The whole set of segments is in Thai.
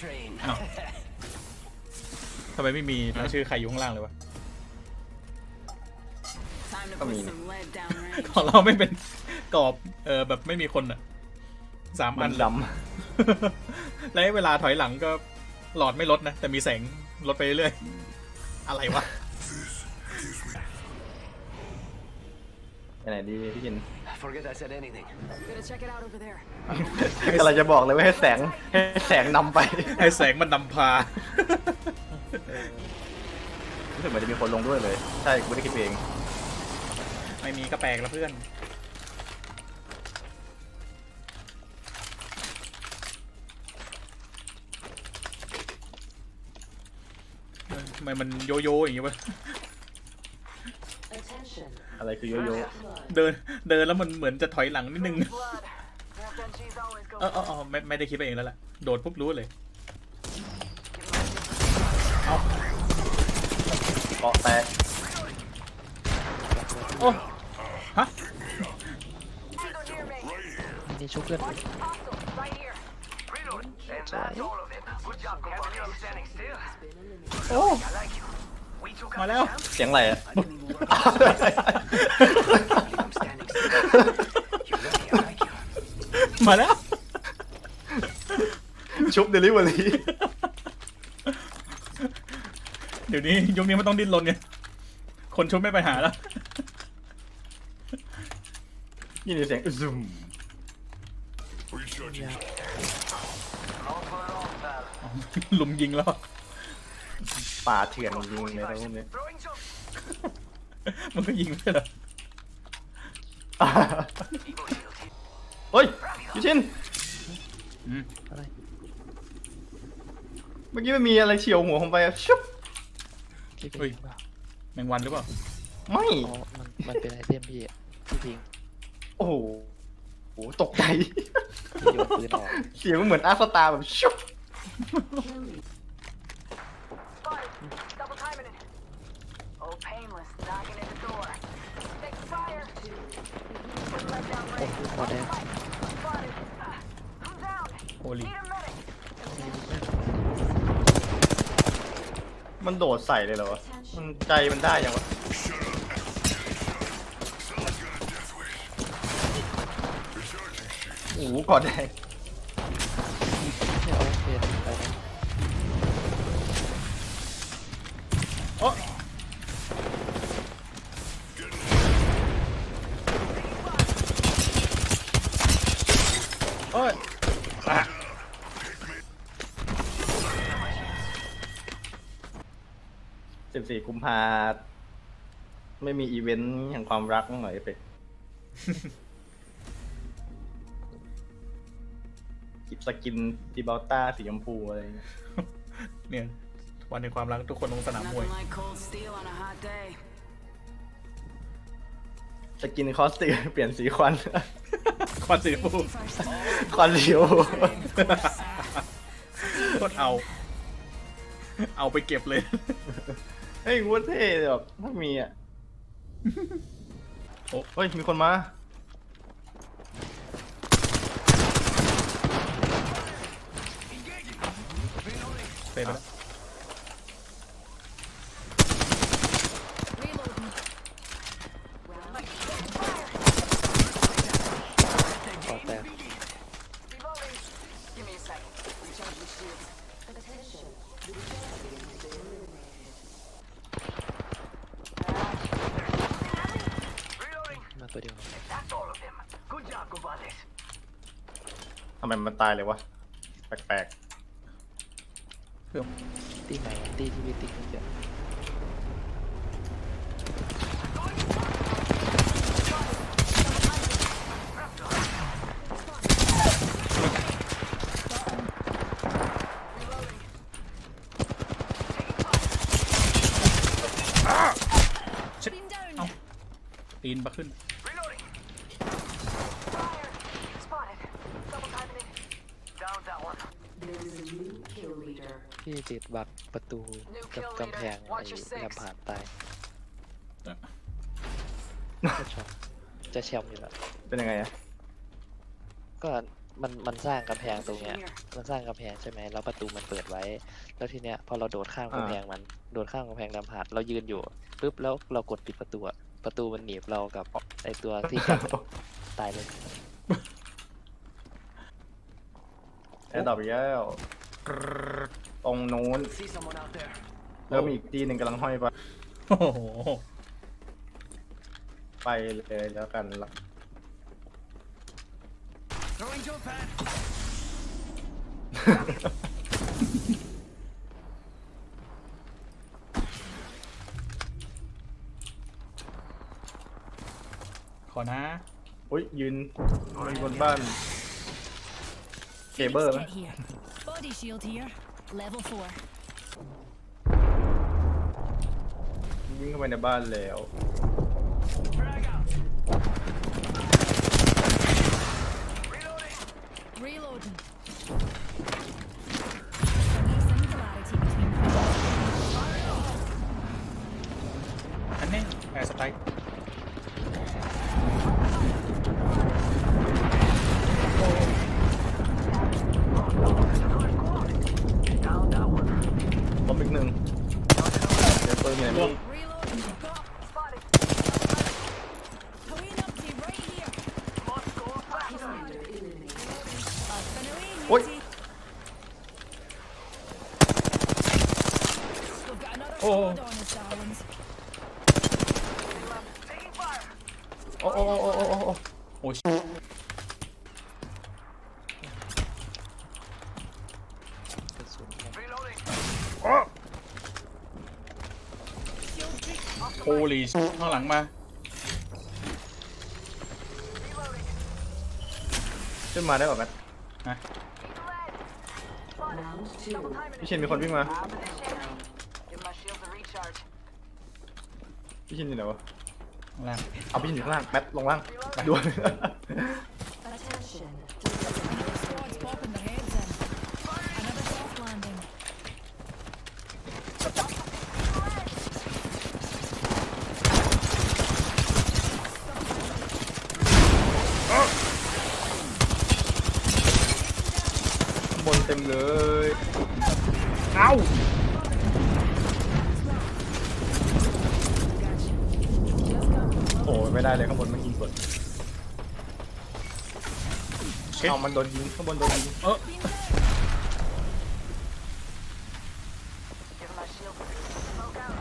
train. อ้าวทำไมไม่มีตั้งชื่อใครอยู่ข้างล่างเลยวะ Time to I put mean- some lead down range. ของเราไม่เป็นกรอบ เออแบบไม่มีคนอะสามมัอันนดและเวลาถอยหลังก็หลอดไม่ลดนะ แต่มีแสงลดไปเรื่อยๆอะไรวะ ไปไหนดีพี่จิน Forget I said anything. Gotta check it out over there. กำลังจะบอกเลยว่าให้แสงให้แสงนำไปให้แสงมันนำพา รู้สึกเหมือนจะมีคนลงด้วยเลย ใช่กูไม่ได้คิดเองไม่มีก็แปลกแล้วเพื่อนเออทำไมมันโยโย่อย่างงี้วะ Attention. อะไรคือโยโย่เดินเดินแล้วมันเหมือนจะถอยหลังนิดนึง Blood. FNG's always go เออเออเออไม่ไม่ได้คิดไปเองแล้วแหละโดดปุ๊บรู้เลยเอาเกาะแตกโอ้ฮะนี่ชุบเพื่อน right here. Reload. And that's all of it. Good job, compadre. I'm standing still. โอ้ มา out แล้ว the champ. เสียงอะไรอะ I didn't even work. I'm standing still. You lucky I like you. มาแล้ว ชุบเดลิเวอรี่เดี๋ยวนี้ยุคนี้มันต้องดิ้นรนไงคนชุบไม่ไปหาแล้วนี่เสียงซึมยา All for it all, pal. ลุมยิงแล้ว ป่าเถื่อนจริงๆในตรงนี้ Throwing some มันก็ยิงไม่ใช่เหรอ Evo shield. เฮ้ยพี่ชินอืมอะไรเมื่อกี้มันมีอะไรเฉียวหัวผมไปอะชุบที่พิเฮ้ยงเปล่าแมงวันหรือเปล่า ไม่ อ๋อมันมันเป็นไอเทมพี่อะที่พิงโอ้โหโหตกใจ ที่โยนปืนออกเสียงมันเหมือนอาร์สตาร์แบบชุบ painless. Knocking at the door. Take fire. Put lead down โอ้ range. โหพอแดง Spotted. Uh, I'm down. โอลี Need a medic. มันโดดใส่เลยเหรอวะมันใจมันได้ยังวะ โอ้โหกอดแดงไม่เอาเพนไปนะโอ้ สิบสี่กุมภาไม่มีอีเวนต์แห่งความรักบ้างหน่อยเอฟเฟกกิบสกินดิบัลต้าสีชมพูอะไรเงี้ยเนี่ยวันในความรักทุกคนลงสนามมวย Nothing like cold steel on a hot day. สกินคอสติมเปลี่ยนสีควัน ควันสีฟูควันเหลียวโคตรเอา เอาไปเก็บเลย เฮ้ยวัวเท่เลยแบบถ้ามีอะโอ้เฮ้ย มีคนมา เสร็จแล้ว พอแตก Reloading. Give me a second. Recharge the shields. Attention. มาตัวเดียว That's all of them. Good job, compadres. ทำไมมันตายเลยวะ แปลกเพิ่มตีไหนอะตีที่มีติ๊กเยอะตีนมาขึ้น Reloading. Fire. Spotted. Double timing it. Down that one. There is a new kill leader. พี่ติดบักประตูกับกำแพงไอ้ลำผ่านตายจะชอบจะแชมป์อยู่แล้วๆเป็นยังไงอะก็มันมันสร้างกำแพงตรงเนี้ย มันสร้างกำแพงใช่ไหมแล้วประตูมันเปิดไว้ แล้วทีเนี้ยพอเราโดดข้ามกำแพงมัน โดดข้ามกำแพงดำผาดเรายืนอยู่ปุ๊บแล้วเรากดปิดประตูอะประตูมันหนีบเรากับไอตัวที่กันอะตายเลย แอร์ดรอปอีกแล้วตรงนู้น See someone out there. แล้วมีอีกตีหนึ่งกำลังห้อยไปโอ้โหไปเลยแล้วกันละ Throwing jump pad. ขอนะ อุ้ยยืนมันบนบ้าน เกเบอร์ไหม Kit here. Body shield here. Level 4. วิ่งเข้าไปในบ้านแล้ว Frag out. Reloading. Reloading. Singularity between อันนี้แอร์สไตล์ Down that one. ล้มอีกหนึ่งเดี๋ยวปืนอยู่ไหน ล่วง Reloading. Got Spotted. Haween up to right here. Must go faster. Commander eliminated. Up and away, Oi. matey. We've got another Oh. squad โอ้ยโอ้โอ้โอ้โอ้โอ้โอ้โอ้โอ้โอ้ลีข้างหลังมา ขึ้นมาได้ป่ะกันฮะ พี่ชินมีคนวิ่งมา Top of the shield. Give my shields a recharge. พี่ชินอยู่ไหนวะข้างล่างเอาพี่ชินอยู่ข้างล่างแมทลงล่างด่วน Attention. Another squad's popping their heads in. Another soft landing. ข้างบนเต็มเลย เอ้าโอ้ยไม่ได้เลยข้างบนมันยิงกดเช็ดเอามันโดนยิงข้างบนโดนยิงเออ Give my shields a smoke out.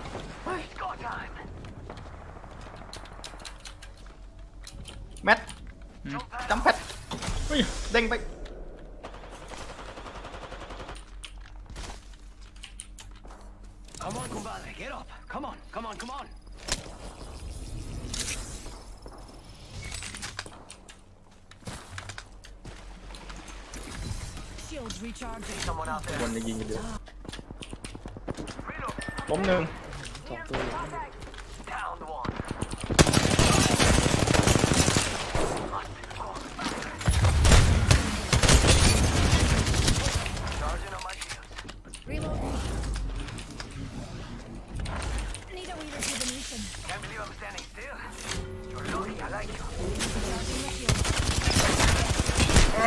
Go time. แมทจำแพทเฮ้ยเด้งไป Come on, compadre. Get up. Come on. Come on. Come on. Shields recharging. Someone out ข้าง there.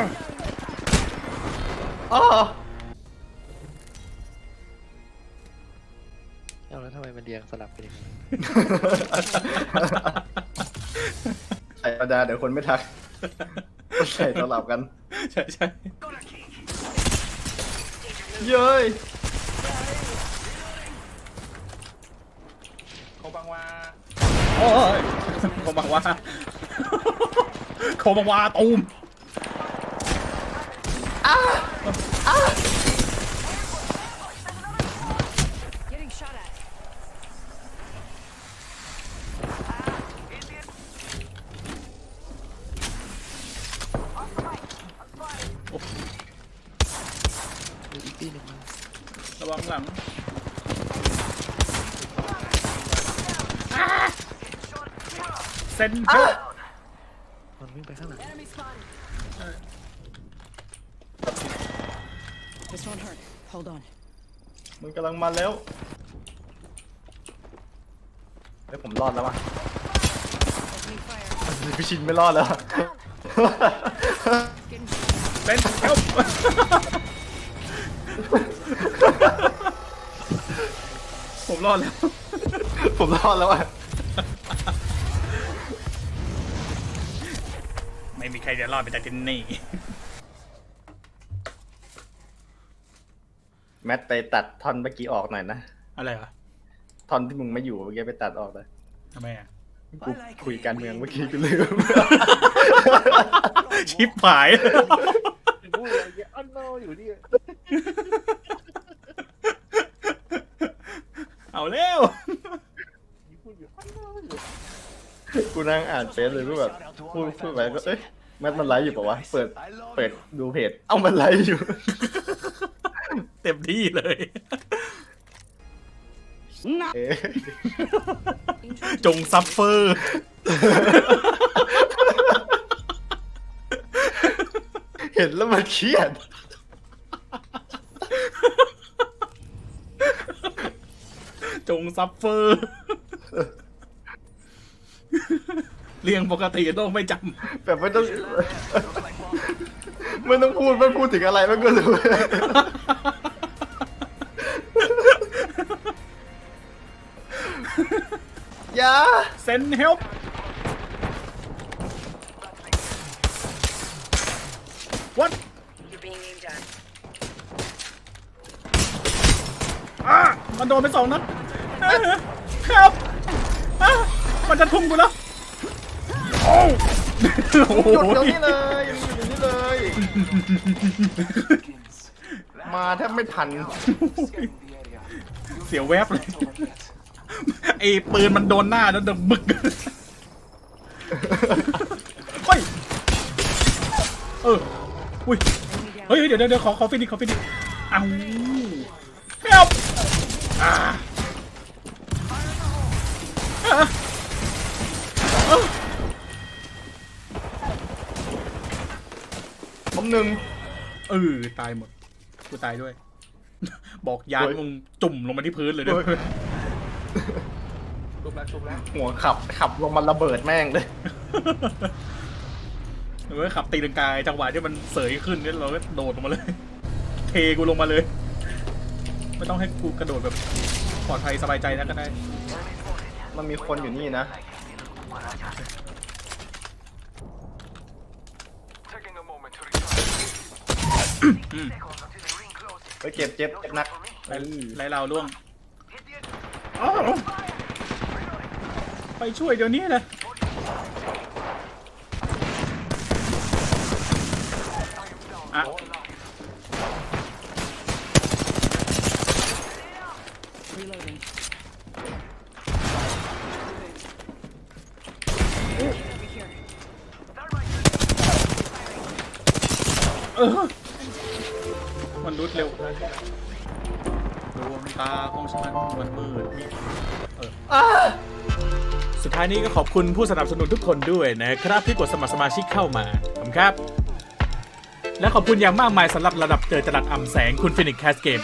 บ องตัวอยู่ Down one. Charging on my shields. Reloading. Need a wee rejuvenation. Can't believe I'm standing still. You're lucky. I like you. Charging the shield. อ๋อเอาแล้วทำไมมันเรียงสลับกันอย่างนี้ใส่ประดาเดี๋ยวคนไม่ทักใส่ตลับกัน ใช่ใช่ Gonna kick. เย้ยเขาบังว่าโอ้ยโคบังวาโคบังวาตูม Getting shot at. Idiot. มีอีก ที่หนึ่งมาระวังหลังเซนเจอร์มันวิ่งไปข้างหลัง Enemy spotted. This won't hurt. Hold on. มันกำลังมาแล้วเฮ้ยผมรอดแล้วว่ะ Opening fire. พี่ชินไม่รอดแล้ว Getting shot เซนเฮล ผมรอดแล้ว ผมรอดแล้วอะ ไม่มีใครจะรอดไปจากที่นี่ แมทไปตัดท่อนเมื่อกี้ออกหน่อยนะ อะไรวะท่อนที่มึงไม่อยู่เมื่อกี้ไปตัดออกเลยทำไมอะ กูคุยการเมืองเมื่อกี้กูลืม ชิปหาย พูดอะไรอันโนอยู่นี่เอาแล้วพูดอยู่อันโนอยู่กูนั่งอ่านเฟซเลยกูแบบพูดพูดไปก็เอ้ยแมทมันไลฟ์อยู่ปะวะเปิดเปิดดูเพจเอ้ามันไลฟ์อยู่ เต็มที่เลยเอ๊ะจงซัฟเฟอร์ เห็นแล้วมันเครียด จงซัฟเฟอร์ เรียงปกติต้องไม่จแบบไม่ต้อง ไม่ต้องพูดไม่พูดถึงอะไรมันก็รู้อย่าำเซนเฮล what You're being aimed at. อะ มันโดนไปสองนัดครับอะมันจะทุ่มกูแล้วโอ้โหหยุดเดี๋ยวนี้เลยหยุดเดี๋ยวนี้เลย มาแทบไม่ทัน เสียวแวบเลย ไอ้ปืนมันโดนหน้าแล้วเดินบึกเฮ้ยเอออุ้ยเฮ้ยเดี๋ยวเดี๋ยวเดี๋ยวขอขอฟินิชขอฟินิชเอาเฮ ลอ่าอะเอ้าผมหนึ่งเออตายหมด กูตายด้วย บอกยานโอ้ยมึงจุ่มลงมาที่พื้นเลยด้วยชุบแล้วชุบแล้วหัวขับ ขับลงมาระเบิดแม่งเลยหรือว่าขับตีลังกาจังหวะที่มันเสยขึ้นเนี่ยเราก็โดดลงมาเลย เทกูลงมาเลย ไม่ต้องให้กูกระโดดแบบปลอดภัยสบายใจนะก็ได้ มันมีคนอยู่นี่นะ Taking a moment to recharge. ไปเจ็บเจ็บเจ็บหนักไล่ไล่เราล่วงอ้าวไปช่วยเดี๋ยวนี้เลยอะ เออมันรุดเร็วดวงตาของฉันมันมืดมิดเออสุดท้ายนี้ก็ขอบคุณผู้สนับสนุนทุกคนด้วยนะครับที่กดสมัครสมาชิกเข้ามาขอบคุณครับ และขอบคุณอย่างมากมายสำหรับระดับเจอจรัดอ่ำแสงคุณฟินิกแคสเกม